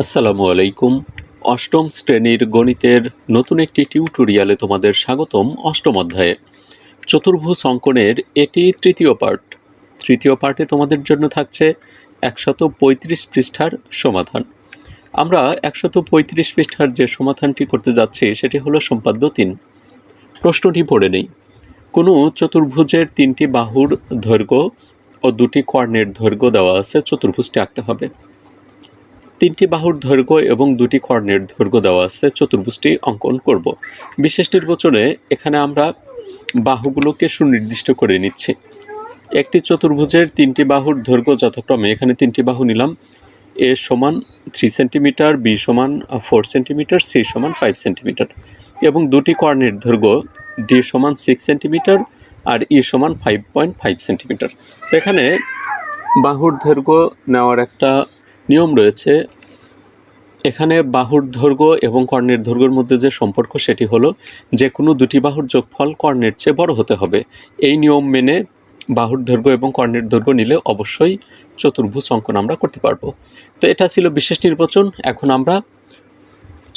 আসসালামু আলাইকুম। অষ্টম শ্রেণির গণিতের নতুন একটি টিউটোরিয়ালে তোমাদের স্বাগতম অষ্টম অধ্যায়ে। চতুর্ভুজ অঙ্কনের এটি তৃতীয় পার্ট। তৃতীয় পার্টে তোমাদের জন্য থাকছে একশত পঁয়ত্রিশ পৃষ্ঠার সমাধান। আমরা একশত পঁয়ত্রিশ পৃষ্ঠার যে সমাধানটি করতে যাচ্ছি, সেটি হলো সম্পাদ্য তিন। প্রশ্নটি পড়ে নেই। কোনো চতুর্ভুজের তিনটি বাহুর দৈর্ঘ্য ও দুটি কর্ণের দৈর্ঘ্য দেওয়া আছে, চতুর্ভুজটি আঁকতে হবে। তিনটি বাহুর দৈর্ঘ্য এবং দুটি কর্ণের দৈর্ঘ্য দেওয়া আছে, চতুর্ভুজটি অঙ্কন করব। বিশেষ নির্বাচনে এখানে আমরা বাহুগুলোকে সুনির্দিষ্ট করে নিচ্ছি। একটি চতুর্ভুজের তিনটি বাহুর দৈর্ঘ্য যথাক্রমে এখানে তিনটি বাহু নিলাম। এ সমান থ্রি সেন্টিমিটার বি সমান ফোর সেন্টিমিটার সি সমান ফাইভ সেন্টিমিটার এবং দুটি কর্ণের দৈর্ঘ্য ডি সমান সিক্স সেন্টিমিটার আর ই সমান ফাইভ পয়েন্ট ফাইভ সেন্টিমিটার এখানে বাহুর দৈর্ঘ্য নেওয়ার একটা নিয়ম রয়েছে। এখানে বাহুর দৈর্ঘ্য এবং কর্ণের দৈর্ঘ্যের মধ্যে যে সম্পর্ক সেটি হলো যে কোনো দুটি বাহুর যোগফল কর্ণের চেয়ে বড় হতে হবে। এই নিয়ম মেনে বাহুর দৈর্ঘ্য এবং কর্ণের দৈর্ঘ্য নিলে অবশ্যই চতুর্ভুজ অঙ্কন আমরা করতে পারব। তো এটা ছিল বিশেষ নির্বাচন, এখন আমরা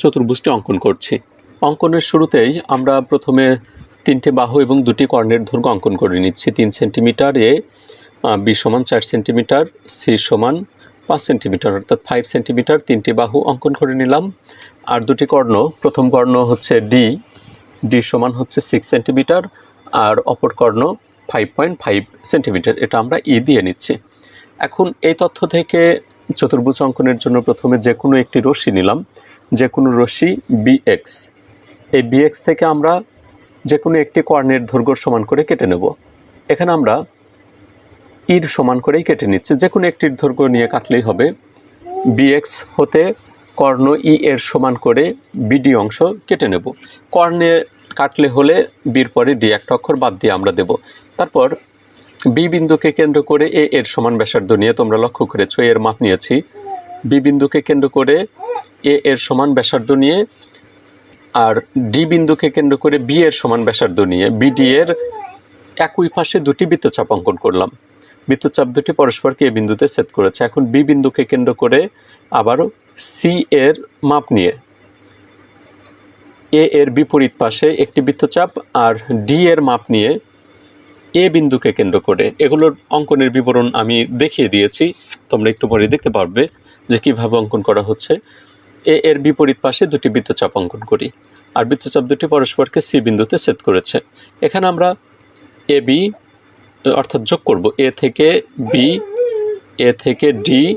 চতুর্ভুজটি অঙ্কন করছি। অঙ্কনের শুরুতেই আমরা প্রথমে তিনটে বাহু এবং দুটি কর্ণের দৈর্ঘ্য অঙ্কন করে নিচ্ছি। তিন সেন্টিমিটার এ বি সমান চার সেন্টিমিটার, সি সমান পাঁচ সেন্টিমিটার, অর্থাৎ ফাইভ সেন্টিমিটার, তিনটি বাহু অঙ্কন করে নিলাম। আর দুটি কর্ণ, প্রথম কর্ণ হচ্ছে ডি ডি সমান হচ্ছে সিক্স সেন্টিমিটার, আর অপর কর্ণ ফাইভ পয়েন্ট ফাইভ সেন্টিমিটার। এটা আমরা ই দিয়ে নিচ্ছি। এখন এই তথ্য থেকে চতুর্ভুজ অঙ্কনের জন্য প্রথমে যে কোনো একটি রশ্মি নিলাম। যে কোনো রশ্মি বিএক্স এই বিএক্স থেকে আমরা যে কোনো একটি কর্ণের দৈর্ঘ্য সমান করে কেটে নেব। এখানে আমরা ইর সমান করেই কেটে নিচ্ছে। যে কোনো একটির দৈর্ঘ্য নিয়ে কাটলেই হবে। বিএক্স হতে কর্ণ ই এর সমান করে বিডি অংশ কেটে নেব। কর্ণে কাটলে হলে বির পরে ডি একটা অক্ষর বাদ দিয়ে আমরা দেব। তারপর বি বিন্দুকে কেন্দ্র করে এ এর সমান ব্যাসার্ধ নিয়ে তোমরা লক্ষ্য করেছ, এর মাপ নিয়েছি। বি বিন্দুকে কেন্দ্র করে এ এর সমান ব্যাসার্ধ নিয়ে আর ডি বিন্দুকে কেন্দ্র করে বি এর সমান ব্যাসার্ধ নিয়ে বিডি এর একই পাশে দুটি বৃত্তচাপ অঙ্কন করলাম। বৃত্তচাপ দুটি পরস্পরকে এ বিন্দুতে সেট করেছে। এখন বি বিন্দুকে কেন্দ্র করে আবারও সি এর মাপ নিয়ে। এ এর বিপরীত পাশে একটি বৃত্তচাপ আর ডি এর মাপ নিয়ে এ বিন্দুকে কেন্দ্র করে। এগুলোর অঙ্কনের বিবরণ আমি দেখিয়ে দিয়েছি। তোমরা একটু পরে দেখতে পারবে যে কীভাবে অঙ্কন করা হচ্ছে। এ এর বিপরীত পাশে দুটি বৃত্তচাপ অঙ্কন করি। আর বৃত্তচাপ দুটি পরস্পরকে সি বিন্দুতে সেট করেছে। এখানে আমরা এ বি অর্থাৎ যোগ করব। এ থেকে বি, এ থেকে ডি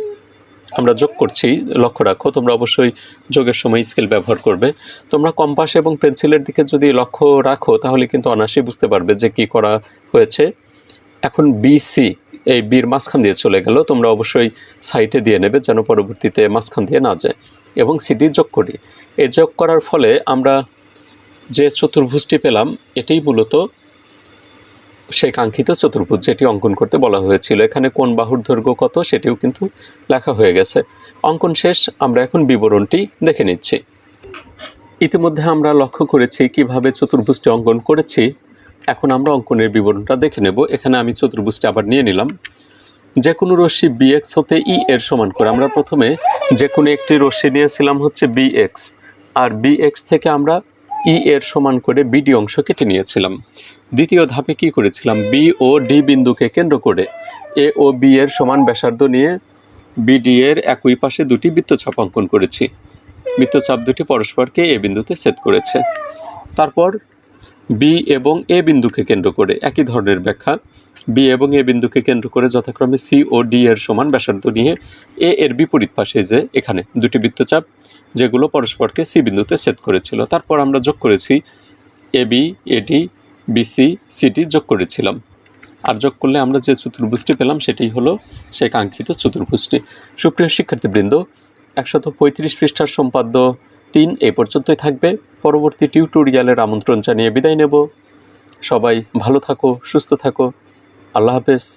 আমরা যোগ করছি। লক্ষ্য রাখো, তোমরা অবশ্যই যোগের সময় স্কেল ব্যবহার করবে। তোমরা কম্পাস এবং পেন্সিলের দিকে যদি লক্ষ্য রাখো, তাহলে কিন্তু অনায়াসেই বুঝতে পারবে যে কি করা হয়েছে। এখন বিসি এই বির মাঝখান দিয়ে চলে গেল। তোমরা অবশ্যই সাইটে দিয়ে নেবে যেন পরবর্তীতে মাঝখান দিয়ে না যায়। এবং সিডি যোগ করি। এই যোগ করার ফলে আমরা যে চতুর্ভুজটি পেলাম, এটাই মূলত সেই কাঙ্ক্ষিত চতুর্ভুজ যেটি অঙ্কন করতে বলা হয়েছিল। এখানে কোন বাহুর দৈর্ঘ্য কত সেটিও কিন্তু লেখা হয়ে গেছে। অঙ্কন শেষ, আমরা এখন বিবরণটি দেখে নিচ্ছি। ইতিমধ্যে আমরা লক্ষ্য করেছি কীভাবে চতুর্ভুজটি অঙ্কন করেছি। এখন আমরা অঙ্কনের বিবরণটা দেখে নেব। এখানে আমি চতুর্ভুজটি আবার নিয়ে নিলাম। যে কোনো রশ্মি বিএক্স হতে ই এর সমান করে। আমরা প্রথমে যে কোনো একটি রশ্মি নিয়েছিলাম হচ্ছে বিএক্স আর বিএক্স থেকে আমরা ই এর সমান করে বিডি অংশ কেটে নিয়েছিলাম। দ্বিতীয় ধাপে কি করেছিলাম? বি ও ডি বিন্দুকে কেন্দ্র করে এ ও বি এর সমান ব্যাসার্ধ নিয়ে বিডি এর একই পাশে দুটি বৃত্তচাপ অঙ্কন করেছি। বৃত্তচাপ দুটি পরস্পরকে এ বিন্দুতে সেট করেছে। তারপর বি এবং এ বিন্দুকে কেন্দ্র করে একই ধরনের ব্যাখ্যা। বি এবং এ বিন্দুকে কেন্দ্র করে যথাক্রমে সি ও ডি এর সমান ব্যাসার্ধ নিয়ে এ এর বিপরীত পাশে যে এখানে দুটি বৃত্তচাপ, যেগুলো পরস্পরকে সি বিন্দুতে সেট করেছিল। তারপর আমরা যোগ করেছি A B AD BC CT যোগ করেছিলাম। আর যোগ করলে আমরা যে চতুর্ভুজটি পেলাম সেটি হলো সে কাঙ্ক্ষিত চতুর্ভুজটি। সুপ্রিয় শিক্ষার্থীবৃন্দ, একশত পঁয়ত্রিশ পৃষ্ঠার সম্পাদ্য তিন, এ পর্যন্তই থাকবে। পরবর্তী টিউটোরিয়ালের আমন্ত্রণ জানিয়ে বিদায় নেব। সবাই ভালো থাকো, সুস্থ থাকো। আল্লাহ হাফেজ।